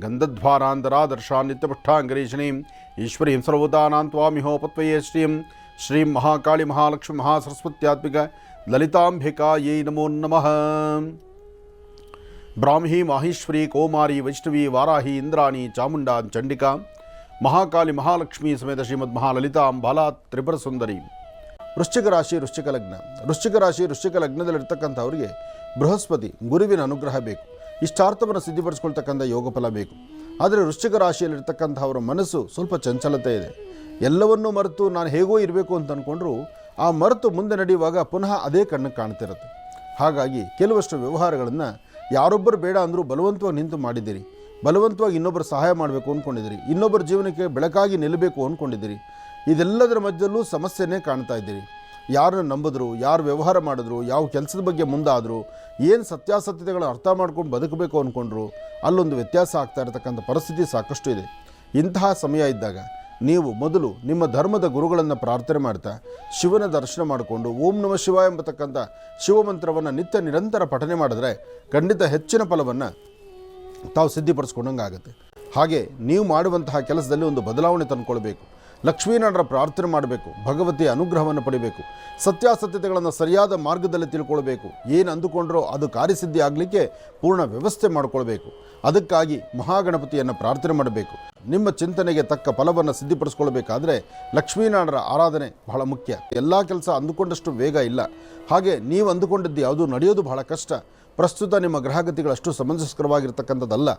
ಗಂಧಧ್ವಾರಾಂಧರಾದರ್ಶಾ ನಿತ್ಯಪುಷ್ಟಾಂಗರೀಷಣೀಂ ಈಶ್ವರೀಂ ಸರ್ವದಾನಾಂ ತ್ವಾಮಿಹೋಪತ್ವಯೇ ಶ್ರೀಂ ಶ್ರೀಂ ಮಹಾಕಾಳಿ ಮಹಾಲಕ್ಷ್ಮಿ ಮಹಾಸರಸ್ವತ್ಯಾತ್ಮಿಕ ಲಲಿತಾಂಬಿಕಾಯೈ ನಮೋ ನಮಃ ಬ್ರಾಹ್ಮಿ ಮಾಹೇಶ್ವರಿ ಕೌಮಾರಿ ವೈಷ್ಣವಿ ವಾರಾಹಿ ಇಂದ್ರಾಣಿ ಚಾಮುಂಡಾ ಚಂಡಿಕಾ ಮಹಾಕಾಳಿ ಮಹಾಲಕ್ಷ್ಮಿ ಸಮೇತ ಶ್ರೀಮದ್ ಮಹಾಲಲಿತಾಂ ಬಾಲಾ ತ್ರಿಪುರ ಸುಂದರಿ ವೃಶ್ಚಿಕ ರಾಶಿ ವೃಶ್ಚಿಕ ಲಗ್ನ ವೃಶ್ಚಿಕ ರಾಶಿ ವೃಶ್ಚಿಕ ಲಗ್ನದಲ್ಲಿರ್ತಕ್ಕಂಥವ್ರಿಗೆ ಬೃಹಸ್ಪತಿ ಗುರುವಿನ ಅನುಗ್ರಹ ಬೇಕು ಇಷ್ಟಾರ್ಥವನ್ನು ಸಿದ್ಧಿಪಡಿಸ್ಕೊಳ್ತಕ್ಕಂಥ ಯೋಗ ಫಲ ಬೇಕು. ಆದರೆ ವೃಶ್ಚಿಕ ರಾಶಿಯಲ್ಲಿರ್ತಕ್ಕಂಥವರ ಮನಸ್ಸು ಸ್ವಲ್ಪ ಚಂಚಲತೆ ಇದೆ. ಎಲ್ಲವನ್ನೂ ಮರೆತು ನಾನು ಹೇಗೋ ಇರಬೇಕು ಅಂತ ಅಂದ್ಕೊಂಡ್ರು ಆ ಮರೆತು ಮುಂದೆ ನಡೆಯುವಾಗ ಪುನಃ ಅದೇ ಕಣ್ಣು ಕಾಣ್ತಿರುತ್ತೆ. ಹಾಗಾಗಿ ಕೆಲವಷ್ಟು ವ್ಯವಹಾರಗಳನ್ನು ಯಾರೊಬ್ಬರು ಬೇಡ ಅಂದರೂ ಬಲವಂತವಾಗಿ ನಿಂತು ಮಾಡಿದ್ದೀರಿ. ಬಲವಂತವಾಗಿ ಇನ್ನೊಬ್ಬರು ಸಹಾಯ ಮಾಡಬೇಕು ಅಂದ್ಕೊಂಡಿದ್ದೀರಿ ಇನ್ನೊಬ್ಬರ ಜೀವನಕ್ಕೆ ಬೆಳಕಾಗಿ ನಿಲ್ಲಬೇಕು ಅಂದ್ಕೊಂಡಿದ್ದೀರಿ ಇದೆಲ್ಲದರ ಮಧ್ಯದಲ್ಲೂ ಸಮಸ್ಯೆನೇ ಕಾಣ್ತಾ ಇದ್ದೀರಿ. ಯಾರನ್ನ ನಂಬಿದ್ರು, ಯಾರು ವ್ಯವಹಾರ ಮಾಡಿದ್ರು, ಯಾವ ಕೆಲಸದ ಬಗ್ಗೆ ಮುಂದಾದರು, ಏನು ಸತ್ಯಾಸತ್ಯತೆಗಳನ್ನ ಅರ್ಥ ಮಾಡ್ಕೊಂಡು ಬದುಕಬೇಕು ಅಂದ್ಕೊಂಡ್ರು ಅಲ್ಲೊಂದು ವ್ಯತ್ಯಾಸ ಆಗ್ತಾ ಇರತಕ್ಕಂಥ ಪರಿಸ್ಥಿತಿ ಸಾಕಷ್ಟು ಇದೆ. ಇಂತಹ ಸಮಯ ಇದ್ದಾಗ ನೀವು ಮೊದಲು ನಿಮ್ಮ ಧರ್ಮದ ಗುರುಗಳನ್ನು ಪ್ರಾರ್ಥನೆ ಮಾಡ್ತಾ, ಶಿವನ ದರ್ಶನ ಮಾಡಿಕೊಂಡು, ಓಂ ನಮ ಶಿವ ಎಂಬತಕ್ಕಂಥ ಶಿವಮಂತ್ರವನ್ನು ನಿತ್ಯ ನಿರಂತರ ಪಠನೆ ಮಾಡಿದ್ರೆ ಖಂಡಿತ ಹೆಚ್ಚಿನ ಫಲವನ್ನು ತಾವು ಸಿದ್ಧಿಪಡಿಸ್ಕೊಂಡಂಗೆ ಆಗುತ್ತೆ ಹಾಗೆ ನೀವು ಮಾಡುವಂತಹ ಕೆಲಸದಲ್ಲಿ ಒಂದು ಬದಲಾವಣೆ ತಂದುಕೊಳ್ಬೇಕು. ಲಕ್ಷ್ಮೀನಾರಾಯಣರ ಪ್ರಾರ್ಥನೆ ಮಾಡಬೇಕು, ಭಗವತಿಯ ಅನುಗ್ರಹವನ್ನು ಪಡಿಬೇಕು, ಸತ್ಯಾಸತ್ಯತೆಗಳನ್ನು ಸರಿಯಾದ ಮಾರ್ಗದಲ್ಲಿ ತಿಳ್ಕೊಳ್ಬೇಕು, ಏನು ಅಂದುಕೊಂಡ್ರೋ ಅದು ಕಾರ್ಯಸಿದ್ಧಿ ಆಗಲಿಕ್ಕೆ ಪೂರ್ಣ ವ್ಯವಸ್ಥೆ ಮಾಡಿಕೊಳ್ಬೇಕು. ಅದಕ್ಕಾಗಿ ಮಹಾಗಣಪತಿಯನ್ನು ಪ್ರಾರ್ಥನೆ ಮಾಡಬೇಕು. ನಿಮ್ಮ ಚಿಂತನೆಗೆ ತಕ್ಕ ಫಲವನ್ನು ಸಿದ್ಧಿಪಡಿಸ್ಕೊಳ್ಬೇಕಾದ್ರೆ ಲಕ್ಷ್ಮೀನಾರಾಯಣರ ಆರಾಧನೆ ಬಹಳ ಮುಖ್ಯ. ಎಲ್ಲ ಕೆಲಸ ಅಂದುಕೊಂಡಷ್ಟು ವೇಗ ಇಲ್ಲ. ಹಾಗೆ ನೀವು ಅಂದುಕೊಂಡಿದ್ದು ಯಾವುದು ನಡೆಯೋದು ಬಹಳ ಕಷ್ಟ. ಪ್ರಸ್ತುತ ನಿಮ್ಮ ಗ್ರಹಗತಿಗಳು ಅಷ್ಟು ಸಮಂಜಸ್ಕರವಾಗಿರ್ತಕ್ಕಂಥದ್ದಲ್ಲ.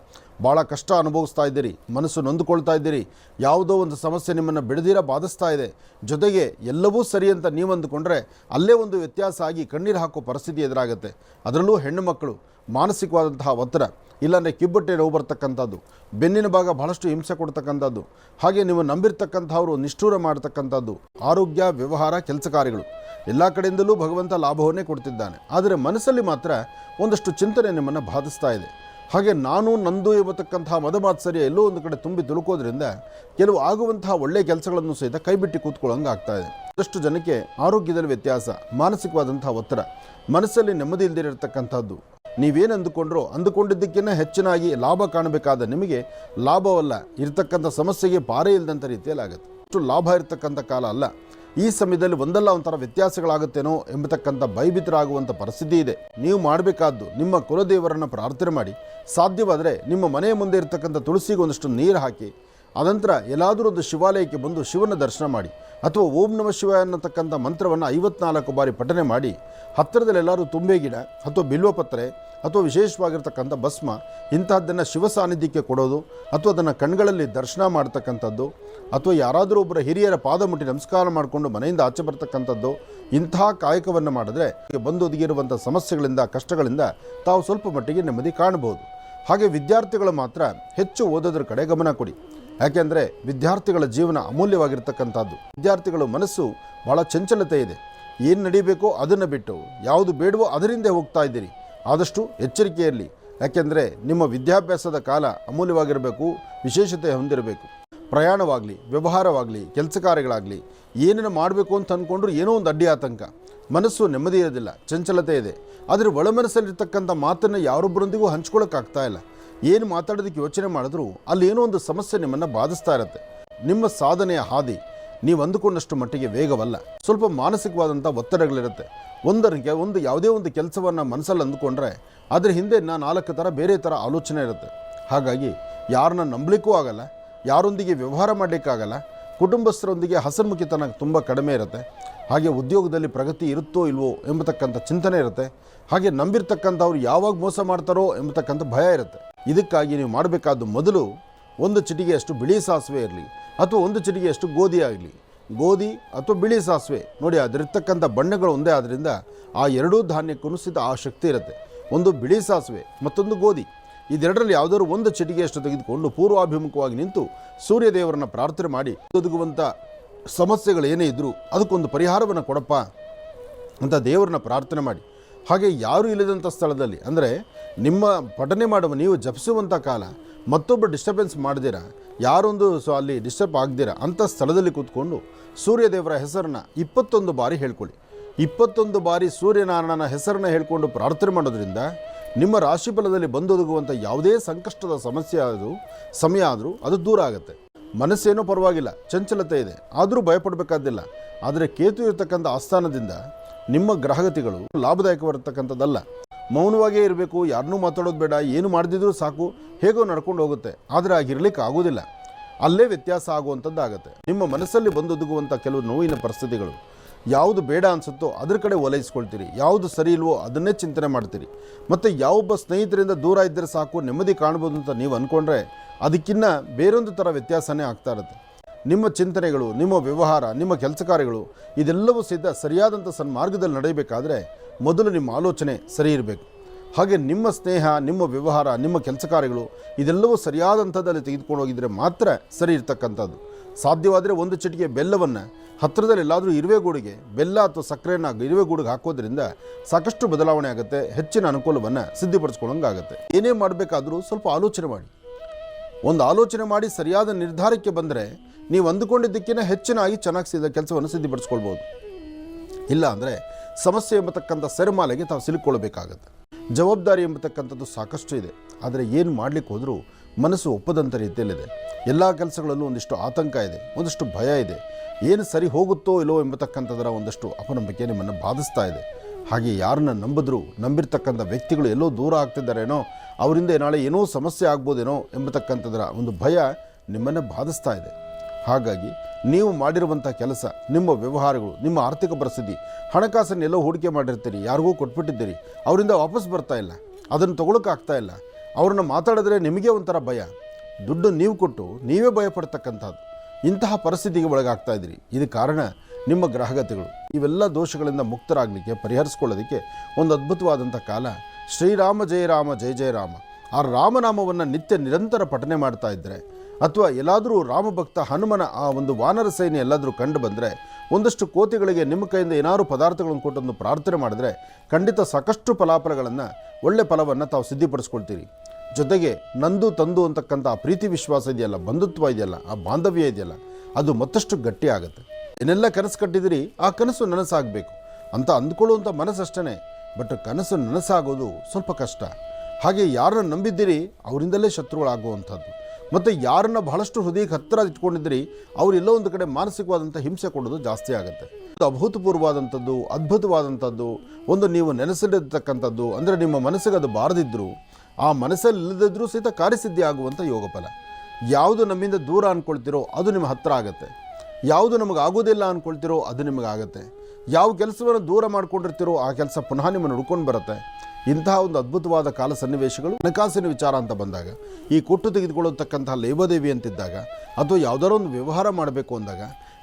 ಭಾಳ ಕಷ್ಟ ಅನುಭವಿಸ್ತಾ ಇದ್ದೀರಿ. ಮನಸ್ಸು ನೊಂದುಕೊಳ್ತಾ ಇದ್ದೀರಿ. ಯಾವುದೋ ಒಂದು ಸಮಸ್ಯೆ ನಿಮ್ಮನ್ನು ಬಿಡದಿರ ಬಾಧಿಸ್ತಾ ಇದೆ. ಜೊತೆಗೆ ಎಲ್ಲವೂ ಸರಿ ಅಂತ ನೀವು ಅಂದುಕೊಂಡ್ರೆ ಅಲ್ಲೇ ಒಂದು ವ್ಯತ್ಯಾಸ ಆಗಿ ಕಣ್ಣೀರು ಹಾಕೋ ಪರಿಸ್ಥಿತಿ ಎದುರಾಗುತ್ತೆ. ಅದರಲ್ಲೂ ಹೆಣ್ಣು ಮಕ್ಕಳು ಮಾನಸಿಕವಾದಂತಹ ಒತ್ತಡ, ಇಲ್ಲಾಂದರೆ ಕಿಬ್ಬಟ್ಟೆ ನೋವು ಬರ್ತಕ್ಕಂಥದ್ದು, ಬೆನ್ನಿನ ಭಾಗ ಬಹಳಷ್ಟು ಹಿಂಸೆ ಕೊಡ್ತಕ್ಕಂಥದ್ದು, ಹಾಗೆ ನೀವು ನಂಬಿರ್ತಕ್ಕಂಥವ್ರು, ನಿಷ್ಠೂರ ಮಾಡ್ತಕ್ಕಂಥದ್ದು, ಆರೋಗ್ಯ, ವ್ಯವಹಾರ, ಕೆಲಸ ಕಾರ್ಯಗಳು. ಎಲ್ಲ ಕಡೆಯಿಂದಲೂ ಭಗವಂತ ಲಾಭವನ್ನೇ ಕೊಡ್ತಿದ್ದಾನೆ. ಆದರೆ ಮನಸ್ಸಲ್ಲಿ ಮಾತ್ರ ಒಂದಷ್ಟು ಚಿಂತನೆ ನಿಮ್ಮನ್ನು ಬಾಧಿಸ್ತಾ ಇದೆ. ಹಾಗೆ ನಾನು, ನಂದು ಎಂಬತಕ್ಕಂತಹ ಮದಮಾತ್ಸರ್ಯ ಎಲ್ಲೋ ಒಂದು ಕಡೆ ತುಂಬಿ ತುಳುಕೋದ್ರಿಂದ ಕೆಲವು ಆಗುವಂತಹ ಒಳ್ಳೆಯ ಕೆಲಸಗಳನ್ನು ಸಹಿತ ಕೈಬಿಟ್ಟು ಕೂತ್ಕೊಳ್ಳೋಂಗೆ ಆಗ್ತಾ ಇದೆ. ಒಂದಷ್ಟು ಜನಕ್ಕೆ ಆರೋಗ್ಯದಲ್ಲಿ ವ್ಯತ್ಯಾಸ, ಮಾನಸಿಕವಾದಂತಹ ಒತ್ತಡ, ಮನಸ್ಸಲ್ಲಿ ನೆಮ್ಮದಿ ಇಲ್ಲದಿರತಕ್ಕಂಥದ್ದು ನೀವೇನು ಅಂದುಕೊಂಡ್ರೋ ಅಂದುಕೊಂಡಿದ್ದಕ್ಕಿಂತ ಹೆಚ್ಚಿನಾಗಿ ಲಾಭ ಕಾಣಬೇಕಾದ ನಿಮಗೆ ಲಾಭವಲ್ಲ, ಇರತಕ್ಕಂಥ ಸಮಸ್ಯೆಗೆ ಪಾರೇ ಇಲ್ಲದಂಥ ರೀತಿಯಲ್ಲಿ ಆಗುತ್ತೆ ಅಷ್ಟು ಲಾಭ ಇರತಕ್ಕಂಥ ಕಾಲ ಅಲ್ಲ. ಈ ಸಮಯದಲ್ಲಿ ಒಂದಲ್ಲ ಒಂಥರ ವ್ಯತ್ಯಾಸಗಳಾಗುತ್ತೇನೋ ಎಂಬತಕ್ಕಂಥ ಭಯಭೀತರಾಗುವಂಥ ಪರಿಸ್ಥಿತಿ ಇದೆ. ನೀವು ಮಾಡಬೇಕಾದ್ದು ನಿಮ್ಮ ಕುಲದೇವರನ್ನು ಪ್ರಾರ್ಥನೆ ಮಾಡಿ. ಸಾಧ್ಯವಾದರೆ ನಿಮ್ಮ ಮನೆಯ ಮುಂದೆ ಇರತಕ್ಕಂಥ ತುಳಸಿಗೆ ಒಂದಷ್ಟು ನೀರು ಹಾಕಿ ಅನಂತರ ಎಲ್ಲಾದರೂ ಒಂದು ಶಿವಾಲಯಕ್ಕೆ ಬಂದು ಶಿವನ ದರ್ಶನ ಮಾಡಿ ಅಥವಾ ಓಂ ನಮ ಶಿವ ಅನ್ನತಕ್ಕಂಥ ಮಂತ್ರವನ್ನು ಐವತ್ನಾಲ್ಕು ಬಾರಿ ಪಠನೆ ಮಾಡಿ ಹತ್ತಿರದಲ್ಲಿ ಎಲ್ಲರೂ ತುಂಬೆ ಗಿಡ ಅಥವಾ ಬಿಲ್ವಪತ್ರೆ ಅಥವಾ ವಿಶೇಷವಾಗಿರ್ತಕ್ಕಂಥ ಭಸ್ಮ, ಇಂತಹದ್ದನ್ನು ಶಿವ ಸಾನ್ನಿಧ್ಯಕ್ಕೆ ಕೊಡೋದು ಅಥವಾ ಅದನ್ನು ಕಣ್ಗಳಲ್ಲಿ ದರ್ಶನ ಮಾಡ್ತಕ್ಕಂಥದ್ದು ಅಥವಾ ಯಾರಾದರೂ ಒಬ್ಬರ ಹಿರಿಯರ ಪಾದ ಮುಟ್ಟಿ ನಮಸ್ಕಾರ ಮಾಡಿಕೊಂಡು ಮನೆಯಿಂದ ಆಚೆ ಬರ್ತಕ್ಕಂಥದ್ದು ಇಂತಹ ಕಾಯಕವನ್ನು ಮಾಡಿದ್ರೆ ಬಂದು ಒದಗಿರುವಂಥ ಸಮಸ್ಯೆಗಳಿಂದ, ಕಷ್ಟಗಳಿಂದ ತಾವು ಸ್ವಲ್ಪ ಮಟ್ಟಿಗೆ ನೆಮ್ಮದಿ ಕಾಣಬಹುದು. ಹಾಗೆ ವಿದ್ಯಾರ್ಥಿಗಳು ಮಾತ್ರ ಹೆಚ್ಚು ಓದೋದ್ರ ಕಡೆ ಗಮನ ಕೊಡಿ. ಯಾಕೆಂದರೆ ವಿದ್ಯಾರ್ಥಿಗಳ ಜೀವನ ಅಮೂಲ್ಯವಾಗಿರ್ತಕ್ಕಂಥದ್ದು. ವಿದ್ಯಾರ್ಥಿಗಳ ಮನಸ್ಸು ಭಾಳ ಚಂಚಲತೆ ಇದೆ. ಏನು ನಡೀಬೇಕೋ ಅದನ್ನು ಬಿಟ್ಟು ಯಾವುದು ಬೇಡವೋ ಅದರಿಂದ ಹೋಗ್ತಾ ಇದ್ದೀರಿ. ಆದಷ್ಟು ಎಚ್ಚರಿಕೆಯಲ್ಲಿ. ಯಾಕೆಂದರೆ ನಿಮ್ಮ ವಿದ್ಯಾಭ್ಯಾಸದ ಕಾಲ ಅಮೂಲ್ಯವಾಗಿರಬೇಕು, ವಿಶೇಷತೆ ಹೊಂದಿರಬೇಕು. ಪ್ರಯಾಣವಾಗಲಿ, ವ್ಯವಹಾರವಾಗಲಿ, ಕೆಲಸ ಕಾರ್ಯಗಳಾಗಲಿ, ಏನೇನು ಮಾಡಬೇಕು ಅಂತ ಅಂದ್ಕೊಂಡ್ರು ಏನೋ ಒಂದು ಅಡ್ಡಿ ಆತಂಕ. ಮನಸ್ಸು ನೆಮ್ಮದಿ ಇರೋದಿಲ್ಲ, ಚಂಚಲತೆ ಇದೆ. ಆದರೆ ಒಳಮನಸ್ಸಲ್ಲಿರ್ತಕ್ಕಂಥ ಮಾತನ್ನು ಯಾರೊಬ್ಬರೊಂದಿಗೂ ಹಂಚ್ಕೊಳ್ಳೋಕ್ಕಾಗ್ತಾ ಇಲ್ಲ. ಏನು ಮಾತಾಡೋದಕ್ಕೆ ಯೋಚನೆ ಮಾಡಿದ್ರೂ ಅಲ್ಲಿ ಏನೋ ಒಂದು ಸಮಸ್ಯೆ ನಿಮ್ಮನ್ನು ಬಾಧಿಸ್ತಾ ಇರುತ್ತೆ. ನಿಮ್ಮ ಸಾಧನೆಯ ಹಾದಿ ನೀವು ಅಂದುಕೊಂಡಷ್ಟು ಮಟ್ಟಿಗೆ ವೇಗವಲ್ಲ. ಸ್ವಲ್ಪ ಮಾನಸಿಕವಾದಂಥ ಒತ್ತಡಗಳಿರುತ್ತೆ. ಒಂದರಿಗೆ ಒಂದು ಯಾವುದೇ ಒಂದು ಕೆಲಸವನ್ನು ಮನಸ್ಸಲ್ಲಿ ಅಂದುಕೊಂಡ್ರೆ ಅದರ ಹಿಂದೆ ನಾ ನಾಲ್ಕು ಥರ ಬೇರೆ ಥರ ಆಲೋಚನೆ ಇರುತ್ತೆ. ಹಾಗಾಗಿ ಯಾರನ್ನ ನಂಬಲಿಕ್ಕೂ ಆಗಲ್ಲ, ಯಾರೊಂದಿಗೆ ವ್ಯವಹಾರ ಮಾಡಲಿಕ್ಕಾಗಲ್ಲ, ಕುಟುಂಬಸ್ಥರೊಂದಿಗೆ ಹಸನ್ಮುಖಿತನ ತುಂಬ ಕಡಿಮೆ ಇರುತ್ತೆ. ಹಾಗೆ ಉದ್ಯೋಗದಲ್ಲಿ ಪ್ರಗತಿ ಇರುತ್ತೋ ಇಲ್ವೋ ಎಂಬತಕ್ಕಂಥ ಚಿಂತನೆ ಇರುತ್ತೆ. ಹಾಗೆ ನಂಬಿರ್ತಕ್ಕಂಥವ್ರು ಯಾವಾಗ ಮೋಸ ಮಾಡ್ತಾರೋ ಎಂಬತಕ್ಕಂಥ ಭಯ ಇರುತ್ತೆ. ಇದಕ್ಕಾಗಿ ನೀವು ಮಾಡಬೇಕಾದ ಮೊದಲು ಒಂದು ಚಿಟಿಗೆಯಷ್ಟು ಬಿಳಿ ಸಾಸಿವೆ ಇರಲಿ, ಅಥವಾ ಒಂದು ಚಿಟಿಗೆಯಷ್ಟು ಗೋಧಿ ಆಗಲಿ ಗೋಧಿ ಅಥವಾ ಬಿಳಿ ಸಾಸಿವೆ. ನೋಡಿ ಅದರಿರ್ತಕ್ಕಂಥ ಬಣ್ಣಗಳು ಒಂದೇ ಆದ್ದರಿಂದ ಆ ಎರಡೂ ಧಾನ್ಯಕ್ಕೂ ಸಿದ್ಧ ಆ ಶಕ್ತಿ ಇರುತ್ತೆ. ಒಂದು ಬಿಳಿ ಸಾಸಿವೆ, ಮತ್ತೊಂದು ಗೋಧಿ. ಇದೆರಡರಲ್ಲಿ ಯಾವುದಾದ್ರು ಒಂದು ಚಿಟಿಗೆಯಷ್ಟು ತೆಗೆದುಕೊಂಡು ಪೂರ್ವಾಭಿಮುಖವಾಗಿ ನಿಂತು ಸೂರ್ಯದೇವರನ್ನು ಪ್ರಾರ್ಥನೆ ಮಾಡಿ ಒದಗುವಂಥ ಸಮಸ್ಯೆಗಳು ಏನೇ ಇದ್ದರೂ ಅದಕ್ಕೊಂದು ಪರಿಹಾರವನ್ನು ಕೊಡಪ್ಪ ಅಂತ ದೇವರನ್ನ ಪ್ರಾರ್ಥನೆ ಮಾಡಿ. ಹಾಗೆ ಯಾರು ಇಲ್ಲದಂಥ ಸ್ಥಳದಲ್ಲಿ, ಅಂದರೆ ನಿಮ್ಮ ಪಠನೆ ಮಾಡುವ ನೀವು ಜಪಿಸುವಂಥ ಕಾಲ ಮತ್ತೊಬ್ಬರು ಡಿಸ್ಟರ್ಬೆನ್ಸ್ ಮಾಡಿದಿರಾ ಯಾರೊಂದು ಸೊ ಅಲ್ಲಿ ಡಿಸ್ಟರ್ಬ್ ಆಗ್ದಿರ? ಅಂಥ ಸ್ಥಳದಲ್ಲಿ ಕೂತ್ಕೊಂಡು ಸೂರ್ಯದೇವರ ಹೆಸರನ್ನ ಇಪ್ಪತ್ತೊಂದು ಬಾರಿ ಹೇಳ್ಕೊಳ್ಳಿ. ಇಪ್ಪತ್ತೊಂದು ಬಾರಿ ಸೂರ್ಯನಾರಾಯಣನ ಹೆಸರನ್ನ ಹೇಳ್ಕೊಂಡು ಪ್ರಾರ್ಥನೆ ಮಾಡೋದ್ರಿಂದ ನಿಮ್ಮ ರಾಶಿಫಲದಲ್ಲಿ ಬಂದೊದಗುವಂಥ ಯಾವುದೇ ಸಂಕಷ್ಟದ ಸಮಸ್ಯೆ ಆದರೂ, ಸಮಯ ಆದರೂ ಅದು ದೂರ ಆಗುತ್ತೆ. ಮನಸ್ಸೇನೂ ಪರವಾಗಿಲ್ಲ, ಚಂಚಲತೆ ಇದೆ, ಆದರೂ ಭಯಪಡಬೇಕಾದಿಲ್ಲ ಆದರೆ ಕೇತು ಇರತಕ್ಕಂಥ ಆಸ್ಥಾನದಿಂದ ನಿಮ್ಮ ಗ್ರಹಗತಿಗಳು ಲಾಭದಾಯಕವಾಗಿರ್ತಕ್ಕಂಥದ್ದಲ್ಲ. ಮೌನವಾಗೇ ಇರಬೇಕು, ಯಾರನ್ನೂ ಮಾತಾಡೋದು ಬೇಡ, ಏನು ಮಾಡದಿದ್ರೂ ಸಾಕು, ಹೇಗೋ ನಡ್ಕೊಂಡು ಹೋಗುತ್ತೆ, ಆದರೆ ಆಗಿರಲಿಕ್ಕೆ ಆಗೋದಿಲ್ಲ. ಅಲ್ಲೇ ವ್ಯತ್ಯಾಸ ಆಗುವಂಥದ್ದಾಗತ್ತೆ. ನಿಮ್ಮ ಮನಸ್ಸಲ್ಲಿ ಬಂದೊದಗುವಂಥ ಕೆಲವು ನೋವಿನ ಪರಿಸ್ಥಿತಿಗಳು, ಯಾವುದು ಬೇಡ ಅನಿಸುತ್ತೋ ಅದ್ರ ಕಡೆ ಒಲೈಸ್ಕೊಳ್ತೀರಿ, ಯಾವುದು ಸರಿ ಇಲ್ವೋ ಅದನ್ನೇ ಚಿಂತನೆ ಮಾಡ್ತೀರಿ. ಮತ್ತು ಯಾವೊಬ್ಬ ಸ್ನೇಹಿತರಿಂದ ದೂರ ಇದ್ದರೆ ಸಾಕು, ನೆಮ್ಮದಿ ಕಾಣ್ಬೋದು ಅಂತ ನೀವು ಅಂದ್ಕೊಂಡ್ರೆ ಅದಕ್ಕಿನ್ನ ಬೇರೊಂದು ಥರ ವ್ಯತ್ಯಾಸನೇ ಆಗ್ತಾ ಇರುತ್ತೆ. ನಿಮ್ಮ ಚಿಂತನೆಗಳು, ನಿಮ್ಮ ವ್ಯವಹಾರ, ನಿಮ್ಮ ಕೆಲಸ ಕಾರ್ಯಗಳು, ಇದೆಲ್ಲವೂ ಸಿದ್ಧ ಸರಿಯಾದಂಥ ಸನ್ಮಾರ್ಗದಲ್ಲಿ ನಡೆಯಬೇಕಾದ್ರೆ ಮೊದಲು ನಿಮ್ಮ ಆಲೋಚನೆ ಸರಿ ಇರಬೇಕು. ಹಾಗೆ ನಿಮ್ಮ ಸ್ನೇಹ, ನಿಮ್ಮ ವ್ಯವಹಾರ, ನಿಮ್ಮ ಕೆಲಸ ಕಾರ್ಯಗಳು ಇದೆಲ್ಲವೂ ಸರಿಯಾದಂಥದ್ದಲ್ಲಿ ತೆಗೆದುಕೊಂಡು ಹೋಗಿದ್ರೆ ಮಾತ್ರ ಸರಿ ಇರ್ತಕ್ಕಂಥದ್ದು. ಸಾಧ್ಯವಾದರೆ ಒಂದು ಚಿಟಿಕೆ ಬೆಲ್ಲವನ್ನು ಹತ್ತಿರದಲ್ಲಿ ಎಲ್ಲಾದರೂ ಇರುವೆಗೂಡಿಗೆ, ಬೆಲ್ಲ ಅಥವಾ ಸಕ್ಕರೆಯನ್ನು ಇರುವೆಗೂಡಿಗೆ ಹಾಕೋದ್ರಿಂದ ಸಾಕಷ್ಟು ಬದಲಾವಣೆ ಆಗುತ್ತೆ, ಹೆಚ್ಚಿನ ಅನುಕೂಲವನ್ನು ಸಿದ್ಧಿಪಡಿಸ್ಕೊಳ್ಳೋಂಗಾಗುತ್ತೆ. ಏನೇ ಮಾಡಬೇಕಾದರೂ ಸ್ವಲ್ಪ ಆಲೋಚನೆ ಮಾಡಿ. ಒಂದು ಆಲೋಚನೆ ಮಾಡಿ ಸರಿಯಾದ ನಿರ್ಧಾರಕ್ಕೆ ಬಂದರೆ ನೀವು ಅಂದುಕೊಂಡಿದ್ದಕ್ಕಿಂತ ಹೆಚ್ಚಿನಾಗಿ ಚೆನ್ನಾಗಿ ಸಿದ್ಧ ಕೆಲಸವನ್ನು ಸಿದ್ಧಪಡಿಸ್ಕೊಳ್ಬೋದು. ಇಲ್ಲ ಅಂದರೆ ಸಮಸ್ಯೆ ಎಂಬತಕ್ಕಂಥ ಸೆರೆಮಾಲೆಗೆ ತಾವು ಸಿಲುಕೊಳ್ಬೇಕಾಗತ್ತೆ ಜವಾಬ್ದಾರಿ ಎಂಬತಕ್ಕಂಥದ್ದು ಸಾಕಷ್ಟು ಇದೆ. ಆದರೆ ಏನು ಮಾಡಲಿಕ್ಕೆ ಹೋದರೂ ಮನಸ್ಸು ಒಪ್ಪದಂಥ ರೀತಿಯಲ್ಲಿದೆ. ಎಲ್ಲ ಕೆಲಸಗಳಲ್ಲೂ ಒಂದಿಷ್ಟು ಆತಂಕ ಇದೆ, ಒಂದಿಷ್ಟು ಭಯ ಇದೆ. ಏನು ಸರಿ ಹೋಗುತ್ತೋ ಇಲ್ಲೋ ಎಂಬತಕ್ಕಂಥದರ ಒಂದಷ್ಟು ಅಪನಂಬಿಕೆ ನಿಮ್ಮನ್ನು ಬಾಧಿಸ್ತಾ ಇದೆ. ಹಾಗೆ ಯಾರನ್ನ ನಂಬಿದ್ರು, ನಂಬಿರ್ತಕ್ಕಂಥ ವ್ಯಕ್ತಿಗಳು ಎಲ್ಲೋ ದೂರ ಆಗ್ತಿದ್ದಾರೇನೋ, ಅವರಿಂದ ನಾಳೆ ಏನೋ ಸಮಸ್ಯೆ ಆಗ್ಬೋದೇನೋ ಎಂಬತಕ್ಕಂಥದರ ಒಂದು ಭಯ ನಿಮ್ಮನ್ನು ಬಾಧಿಸ್ತಾ ಇದೆ. ಹಾಗಾಗಿ ನೀವು ಮಾಡಿರುವಂಥ ಕೆಲಸ, ನಿಮ್ಮ ವ್ಯವಹಾರಗಳು, ನಿಮ್ಮ ಆರ್ಥಿಕ ಪರಿಸ್ಥಿತಿ ಹಣಕಾಸನ್ನು ಎಲ್ಲೋ ಹೂಡಿಕೆ ಮಾಡಿರ್ತೀರಿ, ಯಾರಿಗೂ ಕೊಟ್ಬಿಟ್ಟಿದ್ದೀರಿ, ಅವರಿಂದ ವಾಪಸ್ ಬರ್ತಾ ಇಲ್ಲ, ಅದನ್ನು ತೊಗೊಳಕ್ಕಾಗ್ತಾ ಇಲ್ಲ, ಅವ್ರನ್ನ ಮಾತಾಡಿದ್ರೆ ನಿಮಗೆ ಒಂಥರ ಭಯ. ದುಡ್ಡು ನೀವು ಕೊಟ್ಟು ನೀವೇ ಭಯಪಡ್ತಕ್ಕಂಥದ್ದು. ಇಂತಹ ಪರಿಸ್ಥಿತಿಗೆ ಒಳಗಾಗ್ತಾ ಇದ್ದೀರಿ. ಇದು ಕಾರಣ ನಿಮ್ಮ ಗ್ರಹಗತಿಗಳು ಇವೆಲ್ಲ ದೋಷಗಳಿಂದ ಮುಕ್ತರಾಗಲಿಕ್ಕೆ, ಪರಿಹರಿಸ್ಕೊಳ್ಳೋದಕ್ಕೆ ಒಂದು ಅದ್ಭುತವಾದಂಥ ಕಾಲ. ಶ್ರೀರಾಮ ಜಯರಾಮ ಜಯ ಜಯ ರಾಮ. ಆ ರಾಮನಾಮವನ್ನು ನಿತ್ಯ ನಿರಂತರ ಪಠನೆ ಮಾಡ್ತಾ ಇದ್ದರೆ ಅಥವಾ ಎಲ್ಲಾದರೂ ರಾಮಭಕ್ತ ಹನುಮನ ಆ ಒಂದು ವಾನರ ಸೈನ್ಯ ಎಲ್ಲಾದರೂ ಕಂಡು ಬಂದರೆ ಒಂದಷ್ಟು ಕೋತಿಗಳಿಗೆ ನಿಮ್ಮ ಕೈಯಿಂದ ಏನಾದರೂ ಪದಾರ್ಥಗಳನ್ನು ಕೊಟ್ಟೊಂದು ಪ್ರಾರ್ಥನೆ ಮಾಡಿದ್ರೆ ಖಂಡಿತ ಸಾಕಷ್ಟು ಫಲಾಫಲಗಳನ್ನು, ಒಳ್ಳೆ ಫಲವನ್ನು ತಾವು ಸಿದ್ಧಿಪಡಿಸ್ಕೊಳ್ತೀರಿ. ಜೊತೆಗೆ ನಂದು ತಂದು ಅಂತಕ್ಕಂಥ ಆ ಪ್ರೀತಿ ವಿಶ್ವಾಸ ಇದೆಯಲ್ಲ, ಬಂಧುತ್ವ ಇದೆಯಲ್ಲ, ಆ ಬಾಂಧವ್ಯ ಇದೆಯಲ್ಲ, ಅದು ಮತ್ತಷ್ಟು ಗಟ್ಟಿ ಆಗುತ್ತೆ. ಏನೆಲ್ಲ ಕನಸು ಕಟ್ಟಿದಿರಿ, ಆ ಕನಸು ನನಸಾಗಬೇಕು. ಅಂತ ಅಂದ್ಕೊಳ್ಳುವಂಥ ಮನಸ್ಸಷ್ಟೇ ಬಟ್ ಕನಸು ನನಸಾಗೋದು ಸ್ವಲ್ಪ ಕಷ್ಟ. ಹಾಗೆ ಯಾರನ್ನು ನಂಬಿದ್ದೀರಿ, ಅವರಿಂದಲೇ ಶತ್ರುಗಳಾಗುವಂಥದ್ದು. ಮತ್ತು ಯಾರನ್ನ ಬಹಳಷ್ಟು ಹೃದಯಕ್ಕೆ ಹತ್ತಿರ ಇಟ್ಕೊಂಡಿದ್ರಿ ಅವ್ರು ಎಲ್ಲೋ ಒಂದು ಕಡೆ ಮಾನಸಿಕವಾದಂಥ ಹಿಂಸೆ ಕೊಡೋದು ಜಾಸ್ತಿ ಆಗುತ್ತೆ. ಅಭೂತಪೂರ್ವವಾದಂಥದ್ದು, ಅದ್ಭುತವಾದಂಥದ್ದು, ಒಂದು ನೀವು ನೆನೆಸಲಿರತಕ್ಕಂಥದ್ದು ಅಂದರೆ ನಿಮ್ಮ ಮನಸ್ಸಿಗೆ ಅದು ಬಾರದಿದ್ದರೂ ಆ ಮನಸ್ಸಲ್ಲಿ ಇಲ್ಲದಿದ್ದರೂ ಸಹಿತ ಕಾರ್ಯಸಿದ್ಧಿ ಆಗುವಂಥ ಯೋಗ ಫಲ. ಯಾವುದು ನಮ್ಮಿಂದ ದೂರ ಅಂದ್ಕೊಳ್ತಿರೋ ಅದು ನಿಮ್ಮ ಹತ್ತಿರ ಆಗುತ್ತೆ. ಯಾವುದು ನಮಗೆ ಆಗೋದಿಲ್ಲ ಅಂದ್ಕೊಳ್ತಿರೋ ಅದು ನಿಮಗಾಗತ್ತೆ. ಯಾವ ಕೆಲಸವನ್ನು ದೂರ ಮಾಡ್ಕೊಂಡಿರ್ತೀರೋ ಆ ಕೆಲಸ ಪುನಃ ನಿಮ್ಮನ್ನು ಹುಡ್ಕೊಂಡು ಬರುತ್ತೆ. ಇಂತಹ ಒಂದು ಅದ್ಭುತವಾದ ಕಾಲ ಸನ್ನಿವೇಶಗಳು ಹಣಕಾಸಿನ ವಿಚಾರ ಅಂತ ಬಂದಾಗ, ಈ ಕೊಟ್ಟು ತೆಗೆದುಕೊಳ್ಳತಕ್ಕಂತಹ ಲೇವಾದೇವಿ ಅಂತಿದ್ದಾಗ, ಅಥವಾ ಯಾವುದಾದ್ರೂ ಒಂದು ವ್ಯವಹಾರ ಮಾಡಬೇಕು ಅಂದಾಗ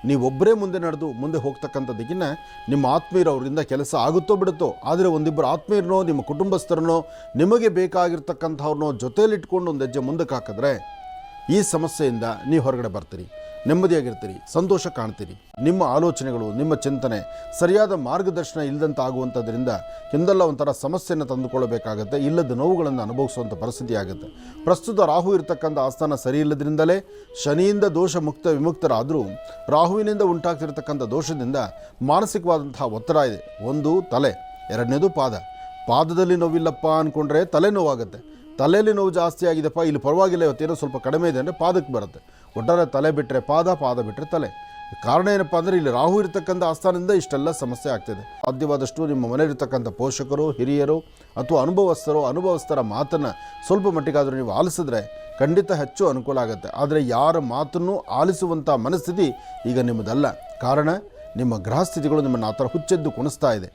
ನೀವೊಬ್ಬರೇ ಮುಂದೆ ನಡೆದು ಮುಂದೆ ಹೋಗ್ತಕ್ಕಂಥದ್ದಕ್ಕಿನ್ನ ನಿಮ್ಮ ಆತ್ಮೀಯರು ಅವರಿಂದ ಕೆಲಸ ಆಗುತ್ತೋ ಬಿಡುತ್ತೋ, ಆದರೆ ಒಂದಿಬ್ಬರು ಆತ್ಮೀಯರನ್ನೋ, ನಿಮ್ಮ ಕುಟುಂಬಸ್ಥರನ್ನೋ, ನಿಮಗೆ ಬೇಕಾಗಿರ್ತಕ್ಕಂಥವ್ರನ್ನೋ ಜೊತೆಯಲ್ಲಿಟ್ಕೊಂಡು ಒಂದು ಹೆಜ್ಜೆ ಮುಂದಕ್ಕೆ ಹಾಕಿದ್ರೆ, ಈ ಸಮಸ್ಯೆಯಿಂದ ನೀವು ಹೊರಗಡೆ ಬರ್ತೀರಿ. ನೆಮ್ಮದಿಯಾಗಿರ್ತೀರಿ, ಸಂತೋಷ ಕಾಣ್ತೀರಿ. ನಿಮ್ಮ ಆಲೋಚನೆಗಳು, ನಿಮ್ಮ ಚಿಂತನೆ ಸರಿಯಾದ ಮಾರ್ಗದರ್ಶನ ಇಲ್ಲದಂತ ಆಗುವಂಥದ್ರಿಂದ ಹಿಂದೆಲ್ಲ ಒಂಥರ ಸಮಸ್ಯೆಯನ್ನು ತಂದುಕೊಳ್ಳಬೇಕಾಗತ್ತೆ, ಇಲ್ಲದ ನೋವುಗಳನ್ನು ಅನುಭವಿಸುವಂಥ ಪರಿಸ್ಥಿತಿ ಆಗುತ್ತೆ ಪ್ರಸ್ತುತ ರಾಹು ಇರತಕ್ಕಂಥ ಆಸ್ಥಾನ ಸರಿ ಇಲ್ಲದ್ರಿಂದಲೇ ಶನಿಯಿಂದ ದೋಷ ಮುಕ್ತ ವಿಮುಕ್ತರಾದರೂ, ರಾಹುವಿನಿಂದ ಉಂಟಾಗ್ತಿರ್ತಕ್ಕಂಥ ದೋಷದಿಂದ ಮಾನಸಿಕವಾದಂತಹ ಒತ್ತಡ ಇದೆ. ಒಂದು, ತಲೆ. ಎರಡನೇದು, ಪಾದ. ಪಾದದಲ್ಲಿ ನೋವಿಲ್ಲಪ್ಪ ಅಂದ್ಕೊಂಡ್ರೆ ತಲೆ ನೋವಾಗುತ್ತೆ ತಲೆಯಲ್ಲಿ ನೋವು ಜಾಸ್ತಿ ಆಗಿದೆಪ್ಪ, ಇಲ್ಲಿ ಪರವಾಗಿಲ್ಲ, ಇವತ್ತೇನೋ ಸ್ವಲ್ಪ ಕಡಿಮೆ ಇದೆ ಅಂದರೆ ಪಾದಕ್ಕೆ ಬರುತ್ತೆ. ಒಟ್ಟಾರೆ ತಲೆ ಬಿಟ್ಟರೆ ಪಾದ ಪಾದ ಬಿಟ್ಟರೆ ತಲೆ. ಕಾರಣ ಏನಪ್ಪ ಅಂದರೆ ಇಲ್ಲಿ ರಾಹು ಇರತಕ್ಕಂಥ ಆಸ್ಥಾನದಿಂದ ಇಷ್ಟೆಲ್ಲ ಸಮಸ್ಯೆ ಆಗ್ತಿದೆ. ಸಾಧ್ಯವಾದಷ್ಟು ನಿಮ್ಮ ಮನೆಯಲ್ಲಿರ್ತಕ್ಕಂಥ ಪೋಷಕರು, ಹಿರಿಯರು ಅಥವಾ ಅನುಭವಸ್ಥರು, ಅನುಭವಸ್ಥರ ಮಾತನ್ನು ಸ್ವಲ್ಪ ಮಟ್ಟಿಗಾದರೂ ನೀವು ಆಲಿಸಿದ್ರೆ ಖಂಡಿತ ಹೆಚ್ಚು ಅನುಕೂಲ ಆಗುತ್ತೆ. ಆದರೆ ಯಾರ ಮಾತನ್ನು ಆಲಿಸುವಂಥ ಮನಸ್ಥಿತಿ ಈಗ ನಿಮ್ಮದಲ್ಲ. ಕಾರಣ ನಿಮ್ಮ ಗ್ರಹಸ್ಥಿತಿಗಳು ನಿಮ್ಮನ್ನು ಆ ಥರ ಹುಚ್ಚೆದ್ದು ಕುಣಿಸ್ತಾ ಇದೆ.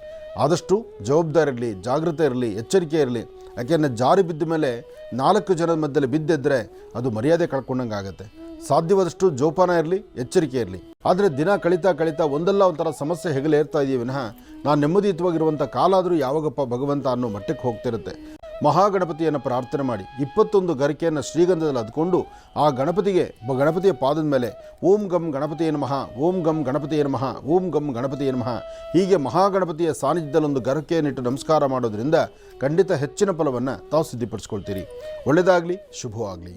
ಆದಷ್ಟು ಜವಾಬ್ದಾರಿ ಇರಲಿ ಜಾಗೃತೆ ಇರಲಿ, ಎಚ್ಚರಿಕೆ ಇರಲಿ. ಯಾಕೆಂದರೆ ಜಾರಿ ಬಿದ್ದ ಮೇಲೆ ನಾಲ್ಕು ಜನದ ಮಧ್ಯದಲ್ಲಿ ಬಿದ್ದಿದ್ದರೆ ಅದು ಮರ್ಯಾದೆ ಕಳ್ಕೊಂಡಂಗೆ ಆಗುತ್ತೆ. ಸಾಧ್ಯವಾದಷ್ಟು ಜೋಪಾನ ಇರಲಿ, ಎಚ್ಚರಿಕೆ ಇರಲಿ. ಆದರೆ ದಿನ ಕಳೀತಾ ಕಳೀತಾ ಒಂದಲ್ಲ ಒಂಥರ ಸಮಸ್ಯೆ ಹೆಗಲೇ ಇರ್ತಾ ಇದೀವಿ. ವಿನಃ, ನಾನು ನೆಮ್ಮದಿಯುತವಾಗಿರುವಂಥ ಕಾಲಾದರೂ ಯಾವಾಗಪ್ಪ ಭಗವಂತ ಅನ್ನೋ ಮಟ್ಟಕ್ಕೆ ಹೋಗ್ತಿರುತ್ತೆ. ಮಹಾಗಣಪತಿಯನ್ನು ಪ್ರಾರ್ಥನೆ ಮಾಡಿ ಇಪ್ಪತ್ತೊಂದು ಗರಿಕೆಯನ್ನು ಶ್ರೀಗಂಧದಲ್ಲಿ ಅದ್ಕೊಂಡು ಆ ಗಣಪತಿಗೆ ಗಣಪತಿಯ ಪಾದದ ಮೇಲೆ ಓಂ ಗಂ ಗಣಪತಿಯ ನಮಃ, ಓಂ ಗಂ ಗಣಪತಿಯ ನಮಃ, ಓಂ ಗಂ ಗಣಪತಿಯ ನಮಃ ಹೀಗೆ ಮಹಾಗಣಪತಿಯ ಸಾನ್ನಿಧ್ಯದಲ್ಲಿ ಒಂದು ಗರಿಕೆಯನ್ನಿಟ್ಟು ನಮಸ್ಕಾರ ಮಾಡೋದ್ರಿಂದ ಖಂಡಿತ ಹೆಚ್ಚಿನ ಫಲವನ್ನು ತಾವು ಸಿದ್ಧಿಪಡಿಸ್ಕೊಳ್ತೀರಿ. ಒಳ್ಳೆಯದಾಗಲಿ, ಶುಭವಾಗಲಿ.